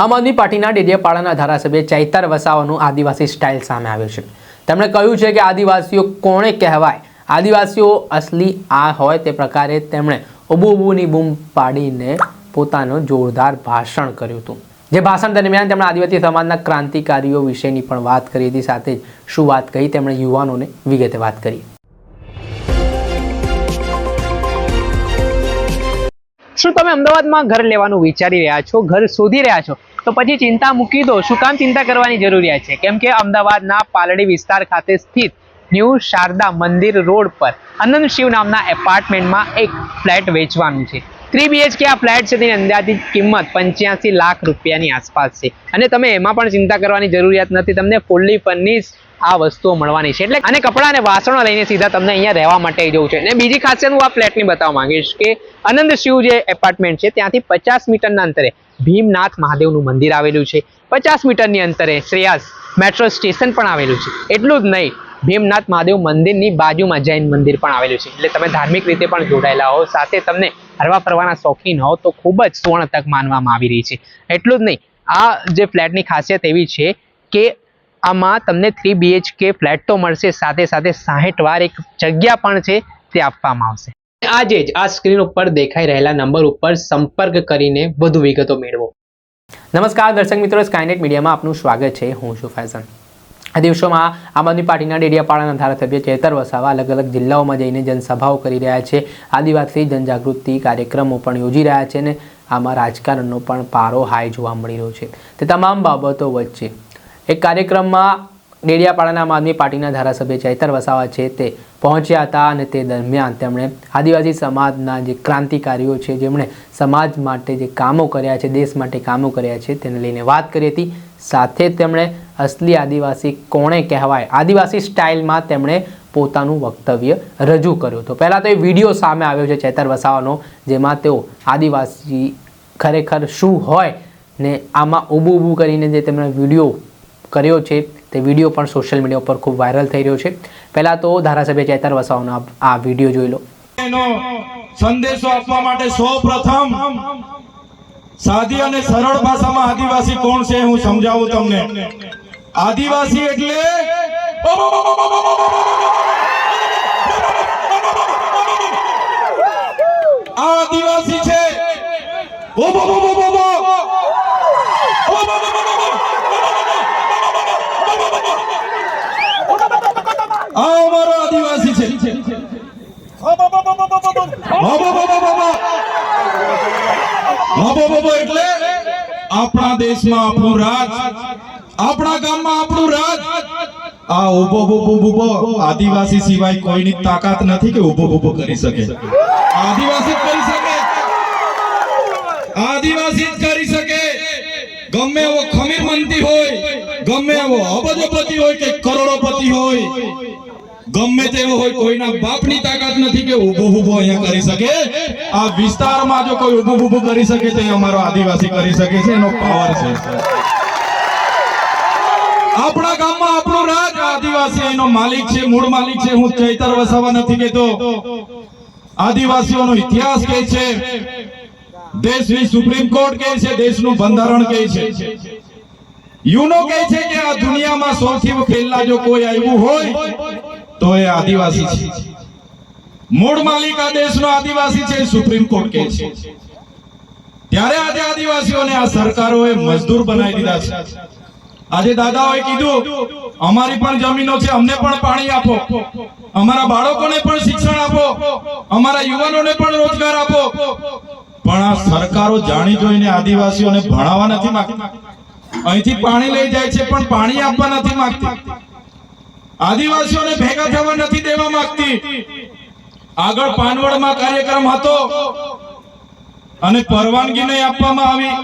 આમ આદમી પાર્ટીના ડેડિયાપાડાના ધારાસભ્ય ચૈતર વસાવાનું આદિવાસી સ્ટાઇલ સામે આવ્યું છે. તેમણે કહ્યું છે કે આદિવાસીઓ કોણે કહેવાય? આદિવાસીઓ અસલી આ હોય તે પ્રકારે તેમણે ઉબુ ઉબુની બૂમ પાડીને પોતાનું જોરદાર ભાષણ કર્યું હતું. જે ભાષણ દરમિયાન તેમણે આદિવાસી સમાજના ક્રાંતિકારીઓ વિશેની પણ વાત કરી હતી, સાથે જ શું વાત કહી તેમણે યુવાનોને વિગતે વાત કરી. શું તમે અમદાવાદમાં ઘર લેવાનું વિચારી રહ્યા છો? ઘર શોધી રહ્યા છો? તો પછી ચિંતા મૂકી દો. શું કામ ચિંતા કરવાની જરૂરિયાત છે? કેમ કે અમદાવાદના પાલડી વિસ્તાર ખાતે સ્થિત ન્યૂ શારદા મંદિર રોડ પર અનંત શિવ નામના એપાર્ટમેન્ટમાં એક ફ્લેટ વેચવાનું છે. થ્રી બીએચકે આ ફ્લેટ છે તેની અંદાજિત કિંમત પંચ્યાસી લાખ રૂપિયાની આસપાસ છે. અને તમે એમાં પણ ચિંતા કરવાની જરૂરિયાત નથી. તમને ફૂલ્લી ફર્નિશ આ વસ્તુઓ મળવાની છે. એટલે અને કપડાં અને વાસણો લઈને સીધા તમને અહીંયા રહેવા માટે જવું છે. અને બીજી ખાસિયત હું આ ફ્લેટની બતાવવા માંગીશ કે આનંદ શિવ જે એપાર્ટમેન્ટ છે ત્યાંથી પચાસ મીટરના અંતરે ભીમનાથ મહાદેવનું મંદિર આવેલું છે. પચાસ મીટરની અંતરે શ્રેયાસ મેટ્રો સ્ટેશન પણ આવેલું છે. એટલું જ નહીં, ભીમનાથ મહાદેવ મંદિરની બાજુમાં જૈન મંદિર પણ આવેલું છે. એટલે તમે ધાર્મિક રીતે પણ જોડાયેલા હો. સાથે તમને હરવા ફરવાના શોખીન હો તો ખૂબ જ સુવર્ણ તક માનવામાં આવી રહી છે. એટલું જ નહીં, આ જે ફ્લેટની ખાસિયત એવી છે કે આમાં તમને થ્રી બીએચકે ફ્લેટ તો મળશે. સાથે સાથે સાહીઠ વાર એક જગ્યા પણ છે તે આપવામાં આવશે. આજે જ આ સ્ક્રીન ઉપર દેખાઈ રહેલા નંબર ઉપર સંપર્ક કરીને વધુ વિગતો મેળવો. નમસ્કાર, દર્શક મિત્રો સ્કાયનેટ મીડિયામાં આપનું સ્વાગત છે. હું છું ફેઝન આ દિવસોમાં આમ આદમી પાર્ટીના ડેડિયાપાડાના ધારાસભ્ય ચેતર વસાવા અલગ અલગ જિલ્લાઓમાં જઈને જનસભાઓ કરી રહ્યા છે. આદિવાસી જનજાગૃતિ કાર્યક્રમો પણ યોજી રહ્યા છે અને આમાં રાજકારણનો પણ પારો હાઈ જોવા મળી રહ્યો છે. તે તમામ બાબતો વચ્ચે એક કાર્યક્રમમાં ડેડિયાપાડાના આમ આદમી પાર્ટીના ધારાસભ્ય ચૈતર વસાવા છે તે પહોંચ્યા હતા અને તે દરમિયાન તેમણે આદિવાસી સમાજના જે ક્રાંતિકારીઓ છે, જેમણે સમાજ માટે જે કામો કર્યા છે, દેશ માટે કામો કર્યા છે, તેને લઈને વાત કરી હતી. સાથે તેમણે અસલી આદિવાસી કોણે કહેવાય? આદિવાસી સ્ટાઇલમાં તેમણે પોતાનું વક્તવ્ય રજૂ કર્યું તો પહેલાં તો એ વીડિયો સામે આવ્યો છે ચેતર વસાવાનો, જેમાં તેઓ આદિવાસી ખરેખર શું હોય ને આમાં ઊભું ઊભું કરીને જે તેમણે વીડિયો કર્યો છે તે વીડિયો પણ સોશિયલ મીડિયા ઉપર ખૂબ વાયરલ થઈ રહ્યો છે. પહેલાં તો ધારાસભ્ય ચેતર વસાવાનો આ- વીડિયો જોઈ લો. એનો સંદેશો આપવા માટે સૌપ્રથમ સાદી અને સરળ ભાષામાં આદિવાસી કોણ છે હું સમજાવું તમને. આદિવાસી એટલે આ આદિવાસી છે. આ અમારો આદિવાસી છે. એટલે આપણા દેશમાં આપણું રાજ આપણા ગામમાં આપણું રાજ. આ ઊભો ઊભો ઊભો આદિવાસી સિવાય કોઈની તાકાત નથી કે ઊભો ઊભો કરી શકે. આદિવાસી જ કરી શકે. આદિવાસી કરી શકે. ગમે એવો ખમીર મંતી હોય ગમે એવો અબજોપતિ હોય કે કરોડોપતિ હોય. ગમે તેવો હોય, કોઈના બાપની તાકાત નથી કે ઊભો ઊભો અહીંયા કરી શકે. આ વિસ્તારમાં જો કોઈ ઊભું ઊભું કરી શકે તો અમારો આદિવાસી કરી શકે છે, એનો પાવર છે આપણા ગામમાં આપણો રાજ આદિવાસી, એનો માલિક છે, મૂળ માલિક છે, હું ચૈતર વસાવા નથી કેતો આદિવાસીઓનો ઇતિહાસ કે છે, દેશની સુપ્રીમ કોર્ટ કે છે, દેશનું બંધારણ કહે છે. યુનો કહે છે કે આ દુનિયામાં સૌથી પહેલા જો કોઈ આવ્યું હોય, તો એ આદિવાસી છે. મૂળ માલિક આ દેશનો આદિવાસી છે સુપ્રીમ કોર્ટ કહે છે. ત્યારે આજે આદિવાસીઓને આ સરકારોએ મજદૂર બનાવી દીધા છે. આજે દાદાઓએ કીધું, અમારી પણ જમીનો છે, અમને પણ પાણી આપો. અમારા બાળકોને પણ શિક્ષણ આપો. અમારા યુવાનોને પણ રોજગાર આપો. પણ આ સરકારો જાણી જોઈને આદિવાસીઓને ભણાવવા નથી માંગતી. અહીંથી પાણી લઈ જાય છે, પણ પાણી આપવા નથી માંગતી. આદિવાસીઓને ભેગા થવા નથી દેવા માંગતી. આગળ પાનવડમાં કાર્યક્રમ હતો અને પરવાનગી નહીં આપવામાં આવી.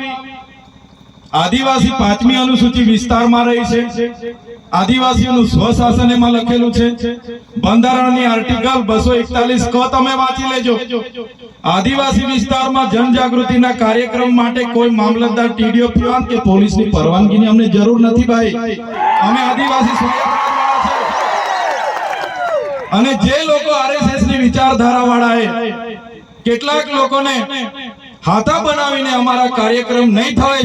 આદિવાસી પાંચમી અનુસૂચિ વિસ્તારમાં રહી છે. આદિવાસીઓનું સ્વશાસન એમાં લખેલું છે. બંધારણની આર્ટિકલ બસો એકતાલીસ ક તમે વાંચી લેજો. આદિવાસી વિસ્તારમાં જનજાગૃતિના કાર્યક્રમ માટે કોઈ મામલતદાર ટીડીઓ પીવાન કે પોલીસની પરવાનગીની અમને જરૂર નથી ભાઈ. અમે આદિવાસી અને જે લોકો આરએસએસની વિચારધારા વાળા કેટલાક લોકોને હાથા બનાવીને અમારા કાર્યક્રમ નહીં થાય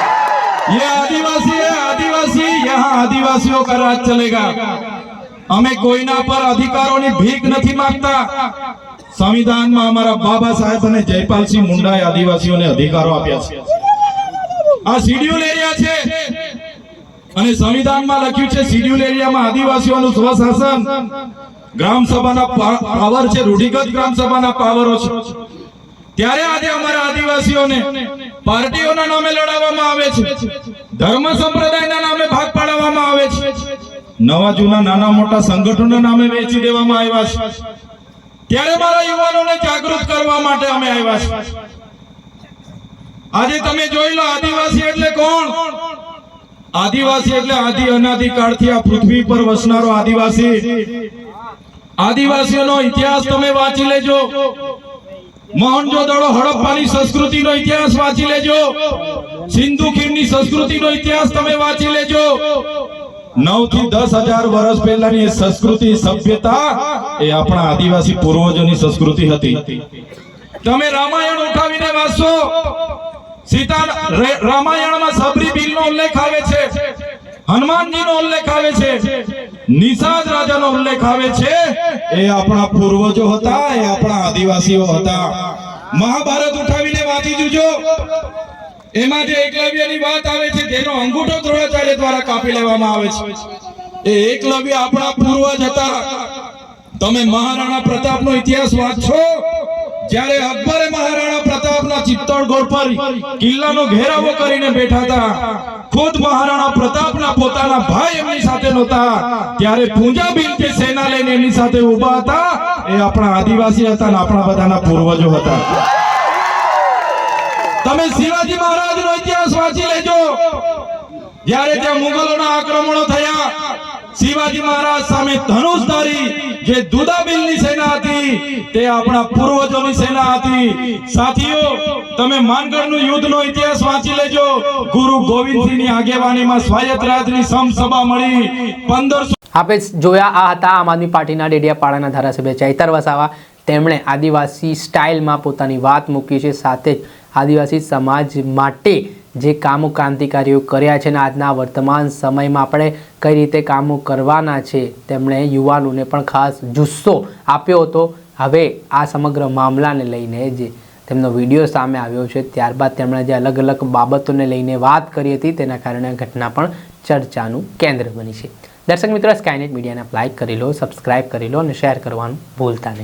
ये आदिवासी है आदिवासी यहाँ आदिवासियों का राज चलेगा અમે કોઈના પર અધિકારોની ભીખ નથી માંગતા સંવિધાનમાં અમારા બાબા સાહેબ અને જયપાલસિંહ મુંડાએ આદિવાસીઓને અધિકારો આપ્યા છે આ શિડ્યુલ એરિયા છે અને સંવિધાનમાં લખ્યું છે શિડ્યુલ એરિયામાં આદિવાસીઓનું સ્વશાસન ગ્રામ સભાના પા- પાવર છે રૂઢિગત ગ્રામ સભાના પાવરો છે ત્યારે આજે અમારા આદિવાસીઓને પાર્ટીઓના નામે લડાવવામાં આવે છે. ધર્મ સંપ્રદાયના નામે ભાગ પાડવામાં આવે છે. નવા જૂના નાના મોટા સંગઠનોના નામે વેચી દેવામાં આવ્યા છે. ત્યારે મારા યુવાનોને જાગૃત કરવા માટે અમે આવ્યા છે. આજે તમે જોઈ લો આદિવાસી એટલે કોણ? આદિવાસી એટલે આદિ અનાદિ કાળથી આ પૃથ્વી પર વસનારો આદિવાસી. આદિવાસીઓનો ઇતિહાસ તમે વાંચી લેજો. મોહનજોદડો હડપ્પાની સંસ્કૃતિનો ઇતિહાસ વાંચી લેજો. સિંધુ ખીણની સંસ્કૃતિનો ઇતિહાસ તમે વાંચી લેજો. નવથી દસ હજાર વર્ષ પહેલાની સંસ્કૃતિ સભ્યતા એ આપણા આદિવાસી પૂર્વજોની સંસ્કૃતિ હતી. તમે રામાયણ ઉઠાવીને વાંચશો. સીતા રામાયણમાં સબરી બિલનો ઉલ્લેખ આવે છે. હનુમાનજીનો ઉલ્લેખ આવે છે નિષાદ રાજાનો ઉલ્લેખ આવે છે. એ આપણા પૂર્વજો હતા, એ આપણા આદિવાસીઓ હતા. મહાભારત ઉઠાવીને વાંચી જુજો. એમાં જે એકલવ્યની વાત આવે છે તેનો અંગૂઠો દ્રોણાચાર્ય દ્વારા કાપી લેવામાં આવે છે. એ એકલવ્ય આપણા પૂર્વજ હતા. તમે મહારાણા પ્રતાપનો ઇતિહાસ વાંચો જ્યારે અકબરે મહારાણા પ્રતાપના ચિત્તોડગઢ પર કિલ્લાનો ઘેરાવો કરીને બેઠા હતા, ખુદ મહારાણા પ્રતાપના પોતાના ભાઈ એમની સાથે નહોતા, ત્યારે પૂંજા બિલ કે સેના લઈને એમની સાથે ઊભા હતા, એ આપણા આદિવાસી હતા અને આપણા બધાના પૂર્વજો હતા. તમે શિવાજી મહારાજનો ઇતિહાસ વાંચી લેજો. જ્યારે ત્યાં મુગલોના આક્રમણો થયા, શિવાજી મહારાજ સામે ધનુષધારી જે દુદાબિલની સેના હતી, તે આપણા પૂર્વજોની સેના હતી. સાથીઓ, તમે માનગઢનું યુદ્ધનો ઇતિહાસ વાંચી લેજો. ગુરુ ગોવિંદસિંહની આગેવાનીમાં સ્વાયત્ત રાજની સમસભા મળી. પંદરસો આપણે જોયા આ હતા આમ આદમી પાર્ટીના ડેડિયાપાડાના ધારાસભ્ય ચૈતર વસાવા. તેમણે આદિવાસી સ્ટાઇલમાં પોતાની વાત મૂકી છે. સાથે જ આદિવાસી સમાજ માટે જે કામો ક્રાંતિકારીઓ કર્યા છે અને આજના વર્તમાન સમયમાં આપણે કઈ રીતે કામો કરવાના છે, તેમણે યુવાનોને પણ ખાસ જુસ્સો આપ્યો હતો. હવે આ સમગ્ર મામલાને લઈને જે તેમનો વીડિયો સામે આવ્યો છે, ત્યારબાદ તેમણે જે અલગ અલગ બાબતોને લઈને વાત કરી હતી, તેના કારણે ઘટના પણ ચર્ચાનું કેન્દ્ર બની છે. દર્શક મિત્રો સ્કાયનેટ મીડિયાને લાઇક કરી લો સબસ્ક્રાઇબ કરી લો અને શેર કરવાનું ભૂલતા નહીં.